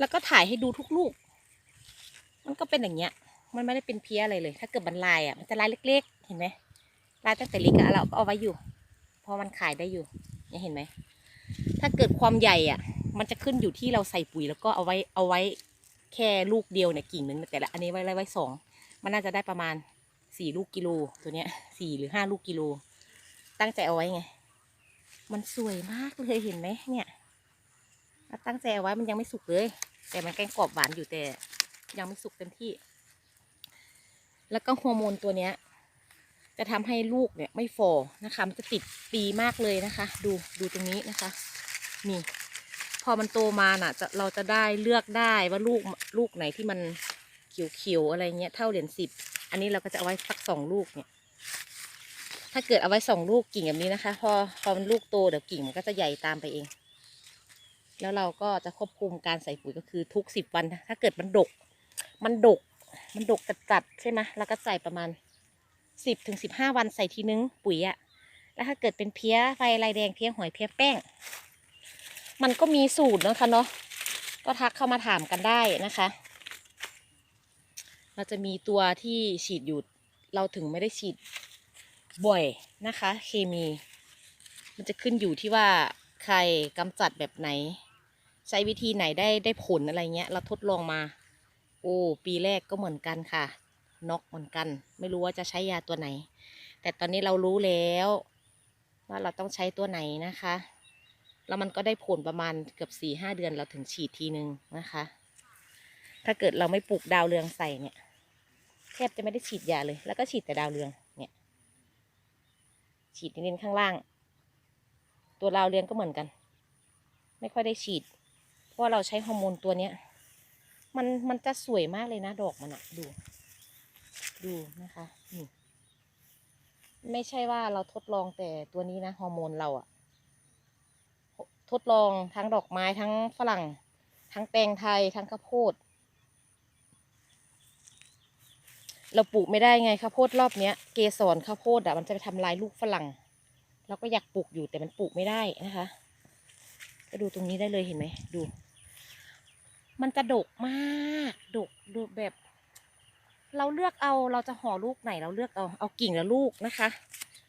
แล้วก็ถ่ายให้ดูทุกลูก มันก็เป็นอย่างเงี้ย มันไม่ได้เป็นเพี้ยอะไรเลย ถ้าเกิดมันลายอะ มันจะลายเล็ก ๆ เห็นไหมลายตั้งแต่เล็กอะเราก็เอาไว้อยู่เพราะมันขายได้อยู่เนี่ยเห็นไหม ถ้าเกิดความใหญ่อะ มันจะขึ้นอยู่ที่เราใส่ปุ๋ยแล้วก็เอาไว้เอาไว้แค่ลูกเดียวเนี่ยกิ่งหนึ่งแต่ละอันนี้ไว้ไว้สอง มันน่าจะได้ประมาณสี่ลูกกิโลตัวเนี้ยสี่หรือห้าลูกกิโล ตั้งใจเอาไว้ไง มันสวยมากเลยเห็นไหมเนี่ย ตั้งใจเอาไว้มันยังไม่สุกเลย แต่มันแกงกรอบหวานอยู่แต่ ยังไม่สุกเต็มที่ แล้วก็ฮอร์โมนตัวเนี้ย จะทำให้ลูกเนี่ยไม่ฟอนะคะมันจะติดปีมากเลยนะคะ ดูดูตรงนี้นะคะ นี่ พอมันโตมาน่ะ จะเราจะได้เลือกได้ว่าลูกลูกไหนที่มันเขียวๆอะไรเงี้ยเท่าเหรียญสิบอันนี้เราก็จะเอาไว้สักสองลูกเนี่ย ถ้าเกิดเอาไว้สองลูกกิ่งแบบนี้นะคะ พอพอมันลูกโตเดี๋ยวกิ่งมันก็จะใหญ่ตามไปเอง แล้วเราก็จะควบคุมการใส่ปุ๋ยก็คือทุกสิบวัน ถ้าเกิดมันดก มันดก มันดกจัดๆใช่ไหมแล้วก็ใส่ประมาณสิบถึงสิบห้าวันใส่ทีนึงปุ๋ยอะแล้วถ้าเกิดเป็นเพี้ยไฟลายแดงเพี้ยหอยเพี้ยแป้ง มันก็มีสูตรนะคะเนาะ ก็ทักเข้ามาถามกันได้นะคะ เราจะมีตัวที่ฉีดอยู่เราถึงไม่ได้ฉีดบ่อยนะคะ เคมี มันจะขึ้นอยู่ที่ว่าใครกำจัดแบบไหน ใช้วิธีไหนได้ได้ผลอะไรเงี้ย เราทดลองมา โอ้ปีแรกก็เหมือนกันค่ะนกเหมือนกัน ไม่รู้ว่าจะใช้ยาตัวไหน แต่ตอนนี้เรารู้แล้ว ว่าเราต้องใช้ตัวไหนนะคะ แล้วมันก็ได้ผลประมาณเกือบสี่ห้าเดือนเราถึงฉีดทีนึงนะคะ ถ้าเกิดเราไม่ปลูกดาวเรืองใส่เนี่ยแทบจะไม่ได้ฉีดยาเลย แล้วก็ฉีดแต่ดาวเรืองเนี่ยฉีดเน้นข้างล่าง ตัวดาวเรืองก็เหมือนกัน ไม่ค่อยได้ฉีด ราะว่าเราใช้ฮอร์โมนตัวเนี้ย มันมันจะสวยมากเลยนะ ดอกมันอะดู ดูนะคะนี่ไม่ใช่ว่าเราทดลองแต่ตัวนี้นะฮอร์โมนเราอะทดลองทั้งดอกไม้ทั้งฝรั่ง ทั้งแตงไทยทั้งข้าวโพด เราปลูกไม่ได้ไงข้าวโพดรอบเนี้ยเกสรข้าวโพดอะมันจะไปทำลายลูกฝรั่งเราก็อยากปลูกอยู่แต่มันปลูกไม่ได้นะคะ ก็ดูตรงนี้ได้เลยเห็นไหมดู มันจะดกมากดกดกแบบ เราเลือกเอาเราจะห่อลูกไหนเราเลือกเอาเอากิ่งละลูกนะคะ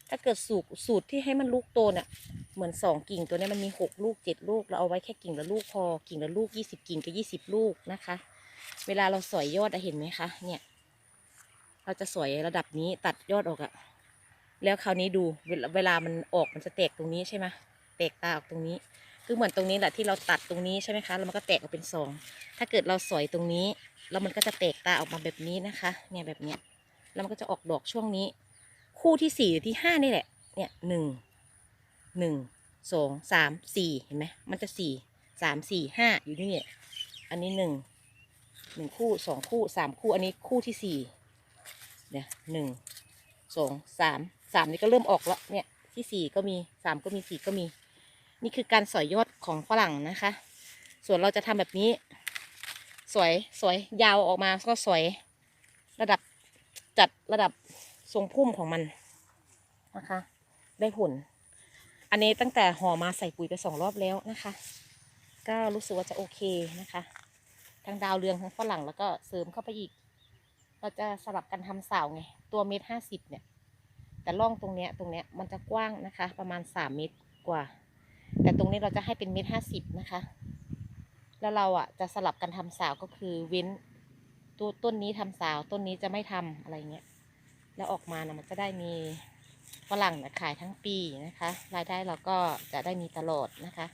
ถ้าเกิดสูตรสูตรที่ให้มันลูกโตเนี่ยเหมือนสองกิ่งตัวนี้มันมีหกลูกเจ็ดลูกเราเอาไว้แค่กิ่งละลูกพอกิ่งละลูกยี่สิบกิ่งก็ยี่สิบลูกนะคะ เวลาเราสอยยอดอะเห็นไหมคะเนี่ย เราจะสอยระดับนี้ตัดยอดออกอะแล้วคราวนี้ดูเวลาเวลามันออกมันจะแตกตรงนี้ใช่ไหมแตกตาออกตรงนี้ คือเหมือนตรงนี้แหละที่เราตัดตรงนี้ใช่ไหมคะแล้วมันก็แตกออกเป็นสองถ้าเกิดเราสอยตรงนี้แล้วมันก็จะแตกตาออกมาแบบนี้นะคะ เนี่ยแบบเนี้ยแล้วมันก็จะออกดอกช่วงนี้ คู่ที่สี่หรือที่ห้านี่แหละ เนี่ยหนึ่งหนึ่งสองสามสี่เห็นไหมมันจะสี่สามสี่ห้าอยู่นี่นี่อันนี้หนึ่งหนึ่งคู่สองคู่สามคู่อันนี้คู่ที่สี่เนี่ยหนึ่งสองสามสามนี่ก็เริ่มออกแล้วเนี่ยที่สี่ก็มีสามก็มีสี่ก็มี นี่คือการสอยยอดของฝรั่งนะคะ ส่วนเราจะทำแบบนี้ สวยสวยยาวออกมาก็สวยระดับจัดระดับทรงพุ่มของมันนะคะ ได้ผล อันนี้ตั้งแต่ห่อมาใส่ปุ๋ยไปสองรอบแล้วนะคะ ก็รู้สึกว่าจะโอเคนะคะ ทั้งดาวเรืองทั้งฝรั่งแล้วก็เสริมเข้าไปอีก เราจะสลับกันทำเสาไง ตัวเมตรห้าสิบเนี่ย แต่ร่องตรงเนี้ยตรงเนี้ยมันจะกว้างนะคะ ประมาณสามเมตรกว่า แต่ตรงนี้เราจะให้เป็นเมตรห้าสิบนะคะ แล้วเราอะจะสลับกันทำสาวก็คือเว้นตัวต้นนี้ทำสาวต้นนี้จะไม่ทำอะไรเงี้ย แล้วออกมานะมันจะได้มีฝรั่งนะขายทั้งปีนะคะ รายได้เราก็จะได้มีตลอดนะคะ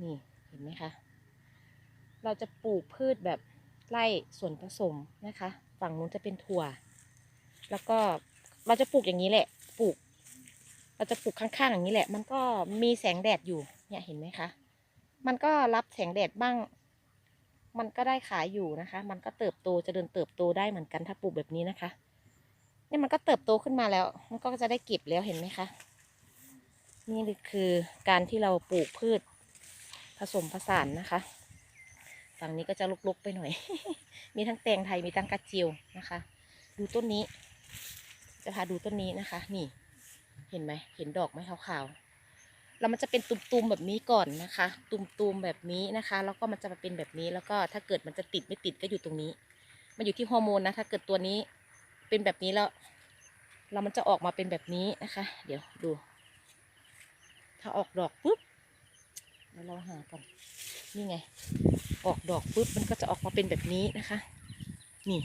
นี่เห็นไหมคะ เราจะปลูกพืชแบบไร่ส่วนผสมนะคะ ฝั่งนู้นจะเป็นถั่ว แล้วก็เราจะปลูกอย่างนี้แหละ ปลูก เราจะปลูกข้างๆอย่างนี้แหละ มันก็มีแสงแดดอยู่ เนี่ยเห็นไหมคะ มันก็รับแสงแดดบ้าง มันก็ได้ขายอยู่นะคะ มันก็เติบโตจะเดินเติบโตได้เหมือนกันถ้าปลูกแบบนี้นะคะ เนี่ยมันก็เติบโตขึ้นมาแล้ว มันก็จะได้เก็บแล้วเห็นไหมคะ นี่คือการที่เราปลูกพืชผสมผสานนะคะ ฝั่งนี้ก็จะลุกๆไปหน่อย มีทั้งแตงไทยมีทั้งกระเจียวนะคะ ดูต้นนี้ จะพาดูต้นนี้นะคะ นี่ เห็นไหมเห็นดอกไหมขาวๆแล้วมันจะเป็นตุ่มๆแบบนี้ก่อนนะคะ ตุ่มๆแบบนี้นะคะ แล้วก็มันจะมาเป็นแบบนี้ แล้วก็ถ้าเกิดมันจะติดไม่ติดก็อยู่ตรงนี้ มันอยู่ที่ฮอร์โมนนะ ถ้าเกิดตัวนี้เป็นแบบนี้แล้วแล้วมันจะออกมาเป็นแบบนี้นะคะ เดี๋ยวดู ถ้าออกดอกปุ๊บเดี๋ยวเราหาก่อนนี่ไง ออกดอกปุ๊บมันก็จะออกมาเป็นแบบนี้นะคะ นี่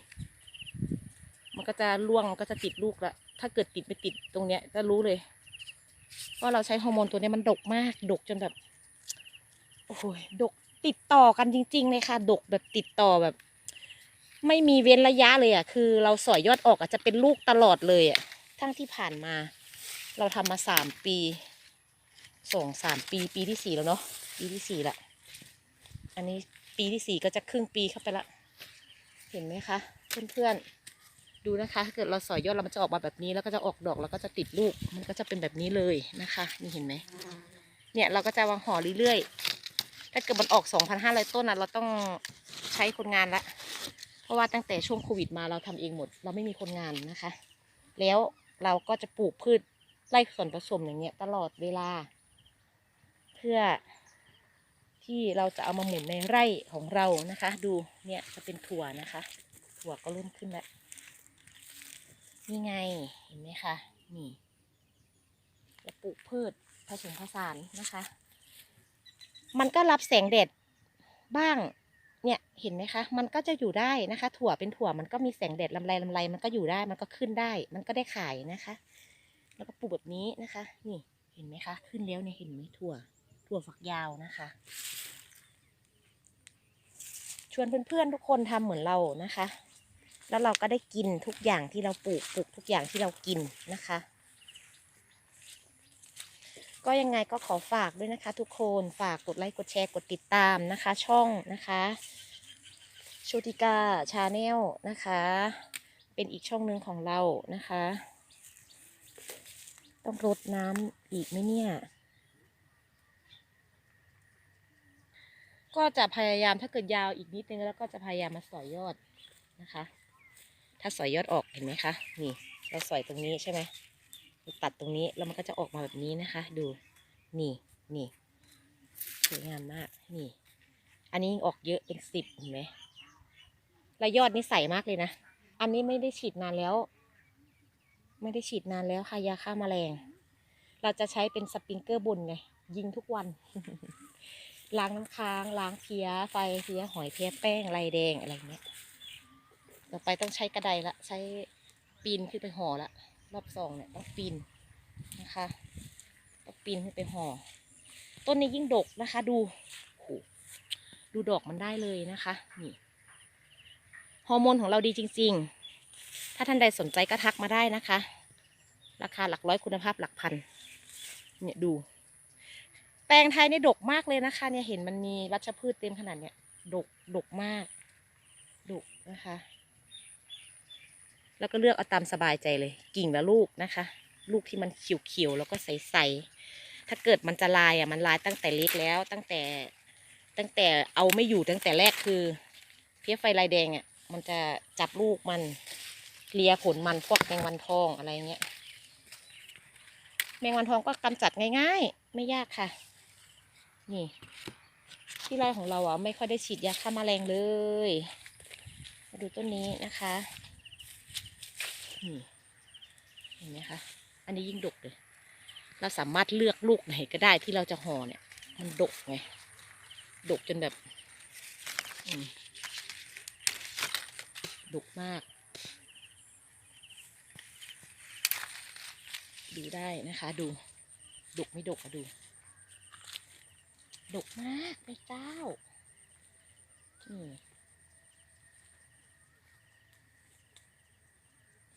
มันก็จะร่วงมันก็จะติดลูกละ ถ้าเกิดติดไม่ติดตรงเนี้ยจะรู้เลยว่าเราใช้ฮอร์โมนตัวนี้มันดกมาก ดกจนแบบ โอ้โหดกติดต่อกันจริง ๆ เลยค่ะ ดกแบบติดต่อแบบ ไม่มีเว้นระยะเลยอะ คือเราสอยยอดออกอาจจะเป็นลูกตลอดเลยอะ ทั้งที่ผ่านมา เราทำมาสามปีสองสามปี ปีที่สี่แล้วเนาะ ปีที่สี่ละ อันนี้ปีที่สี่ก็จะครึ่งปีเข้าไปละ เห็นไหมคะ เพื่อนๆ ดูนะคะถ้าเกิดเราสอยยอดแล้วมันจะออกมาแบบนี้ แล้วก็จะออกดอกแล้วก็จะติดลูก มันก็จะเป็นแบบนี้เลยนะคะ นี่เห็นไหมเนี่ยเราก็จะวางห่อเรื่อยๆ ถ้าเกิดมันออก 2,500 ต้นนะเราต้องใช้คนงานละ เพราะว่าตั้งแต่ช่วงโควิดมาเราทำเองหมด เราไม่มีคนงานนะคะ แล้วเราก็จะปลูกพืชไร่ส่วนผสมอย่างเงี้ยตลอดเวลา เพื่อที่เราจะเอามาหมุนในไร่ของเรานะคะ ดูเนี่ยจะเป็นถั่วนะคะ ถั่วก็เริ่มขึ้นแล้ว นี่ไงเห็นไหมคะ นี่จะปลูกพืชผสมผสานนะคะ มันก็รับแสงแดดบ้าง เนี่ยเห็นไหมคะ มันก็จะอยู่ได้นะคะ ถั่วเป็นถั่วมันก็มีแสงแดดลำไรลำไรมันก็อยู่ได้มันก็ขึ้นได้ มันก็ได้ขายนะคะ แล้วก็ปลูกแบบนี้นะคะ นี่เห็นไหมคะ ขึ้นแล้วเนี่ยเห็นไหมถั่ว ถั่วฝักยาวนะคะ ชวนเพื่อนๆทุกคนทำเหมือนเรานะคะ แล้วเราก็ได้กินทุกอย่างที่เราปลูกปลูกทุกอย่างที่เรากินนะคะ ก็ยังไงก็ขอฝากด้วยนะคะ ทุกคนฝากกดไลค์กดแชร์กดติดตามนะคะ ช่องนะคะโชติกาชาแนลนะคะ เป็นอีกช่องหนึ่งของเรานะคะ ต้องรดน้ำอีกไหมเนี่ยก็จะพยายามถ้าเกิดยาวอีกนิดนึงแล้วก็จะพยายามมาสอยยอดนะคะ ถ้าสอยยอดออกเห็นไหมคะนี่เราสอยตรงนี้ใช่ไหมตัดตรงนี้แล้วมันก็จะออกมาแบบนี้นะคะ ดูนี่นี่สวยงามมากนี่ อันนี้ออกเยอะเป็นสิบเห็นไหมแล้วยอดนี่ใสมากเลยนะอันนี้ไม่ได้ฉีดนานแล้ว ไม่ได้ฉีดนานแล้วค่ะยาฆ่าแมลง เราจะใช้เป็นสปริงเกอร์บนไงยิงทุกวันล้างน้ำค้างล้างเพี้ยไฟเพี้ยหอยเพี้ยแป้งลายแดงอะไรเงี้ย ต่อไปต้องใช้กระไดละ ใช้ปีนขึ้นไปห่อละ รอบสองเนี่ยต้องปีนนะคะต้องปีนขึ้นไปห่อ ต้นนี้ยิ่งดกนะคะ ดูดูดอกมันได้เลยนะคะนี่ฮอร์โมนของเราดีจริง ๆ ถ้าท่านใดสนใจก็ทักมาได้นะคะ ราคาหลักร้อยคุณภาพหลักพัน เนี่ยดูแตงไทยนี่ดกมากเลยนะคะ เนี่ยเห็นมันมีวัชพืชเต็มขนาดเนี่ยดกดกมากดกนะคะ แล้วก็เลือกเอาตามสบายใจเลย กิ่งละลูกนะคะ ลูกที่มันเขียวๆแล้วก็ใสๆถ้าเกิดมันจะลายอะมันลายตั้งแต่เล็กแล้วตั้งแต่ตั้งแต่เอาไม่อยู่ตั้งแต่แรกคือ เพี้ยไฟลายแดงอะมันจะจับลูกมันเลียขนมันพวกแมงวันทองอะไรเงี้ยแมงวันทองก็กำจัดง่ายๆ ไม่ยากค่ะ นี่ ที่ไร่ของเราอะไม่ค่อยได้ฉีดยาฆ่าแมลงเลย มาดูต้นนี้นะคะ นี่เห็นไหมคะ อันนี้ยิ่งดกเลย เราสามารถเลือกลูกไหนก็ได้ที่เราจะห่อเนี่ย มันดกไง ดกจนแบบดกมาก ดูได้นะคะ ดู ดกไม่ดกอะดู ดกมากเลยเจ้านี่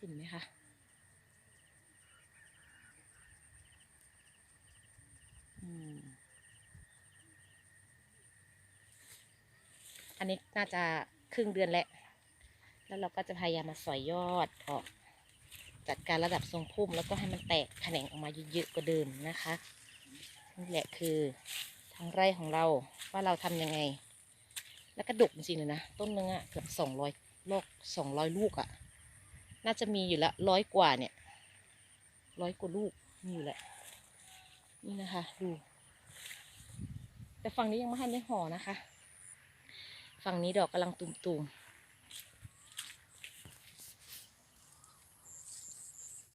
เห็นไหมคะอืมอันนี้น่าจะครึ่งเดือนแล้ว แล้วเราก็จะพยายามมาสอยยอดออกจัดการระดับทรงพุ่มแล้วก็ให้มันแตกแขนงออกมาเยอะๆกว่าเดิมนะคะนี่แหละคือทางไร่ของเราว่าเราทำยังไง แล้วก็ดกจริงๆเลยนะ ต้นนึงอะเกือบสองร้อยโลกสองร้อยลูกอะ น่าจะมีอยู่ละร้อยกว่าเนี่ยร้อยกว่าลูกมีอยู่แล้วนี่นะคะ ดู แต่ฝั่งนี้ยังไม่ให้ไม่ห่อนะคะ ฝั่งนี้ดอกกำลังตุ่มๆ